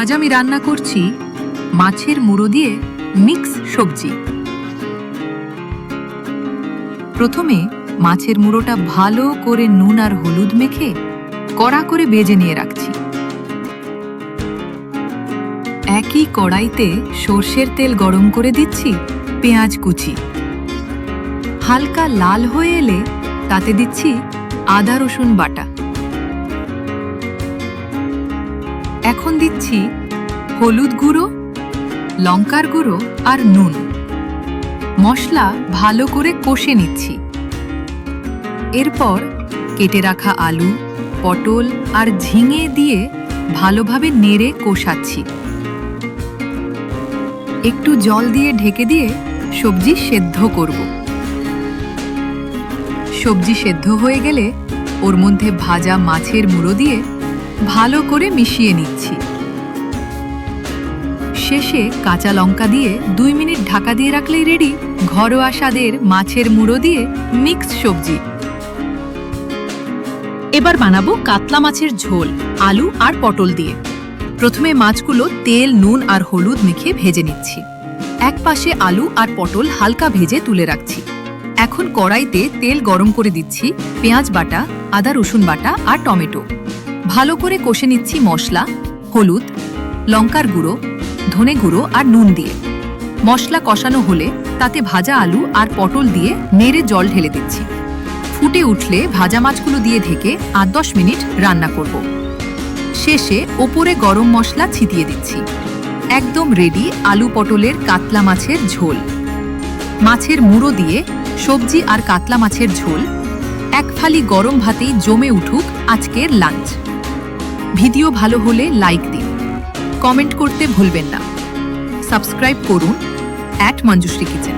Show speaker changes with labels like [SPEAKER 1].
[SPEAKER 1] আজ আমি রান্না করছি মাছের মুড়ো দিয়ে মিক্স সবজি। প্রথমে মাছের মুড়োটা ভালো করে নুন আর হলুদ মেখে কড়া করে বেজে নিয়ে রাখছি। একই কড়াইতে সর্ষের তেল গরম করে দিচ্ছি পেঁয়াজ কুচি। হালকা লাল হয়ে এলে তাতে দিচ্ছি আদা রসুন বাটা। এখন দিচ্ছি হলুদ গুঁড়ো, লঙ্কার গুঁড়ো আর নুন। মশলা ভালো করে কষে নিচ্ছি। এরপর কেটে রাখা আলু, পটল আর ঝিঙে দিয়ে ভালোভাবে নেড়ে কষাচ্ছি। একটু জল দিয়ে ঢেকে দিয়ে সবজি সেদ্ধ করব। সবজি সেদ্ধ হয়ে গেলে ওর মধ্যে ভাজা মাছের মুড়ো দিয়ে ভালো করে মিশিয়ে নিচ্ছি। শেষে কাঁচা লঙ্কা দিয়ে দুই মিনিট ঢাকা দিয়ে রাখলেই রেডি ঘরোয়া স্বাদের মাছের মুড়ো দিয়ে মিক্স সবজি। এবার বানাবো কাতলা মাছের ঝোল, আলু আর পটল দিয়ে। প্রথমে মাছগুলো তেল, নুন আর হলুদ মেখে ভেজে নিচ্ছি। এক পাশে আলু আর পটল হালকা ভেজে তুলে রাখছি। এখন কড়াইতে তেল গরম করে দিচ্ছি, পেঁয়াজ বাটা, আদা রসুন বাটা আর টমেটো। ভালো করে কষে নিচ্ছি মশলা, হলুদ, লঙ্কার গুঁড়ো, ধনে গুঁড়ো আর নুন দিয়ে। মশলা কষানো হলে তাতে ভাজা আলু আর পটল দিয়ে নেড়ে জল ঢেলে দিচ্ছি। ফুটে উঠলে ভাজা মাছগুলো দিয়ে ঢেকে আট দশ মিনিট রান্না করব। শেষে ওপরে গরম মশলা ছিটিয়ে দিচ্ছি। একদম রেডি আলু পটলের কাতলা মাছের ঝোল। মাছের মুড়ো দিয়ে সবজি আর কাতলা মাছের ঝোল। এক ফালি গরম ভাতেই জমে উঠুক আজকের লাঞ্চ। ভিডিও ভালো হলে লাইক দিন। কমেন্ট করতে ভুলবেন না। সাবস্ক্রাইব করুন অ্যাট মঞ্জুশ্রী কিচেন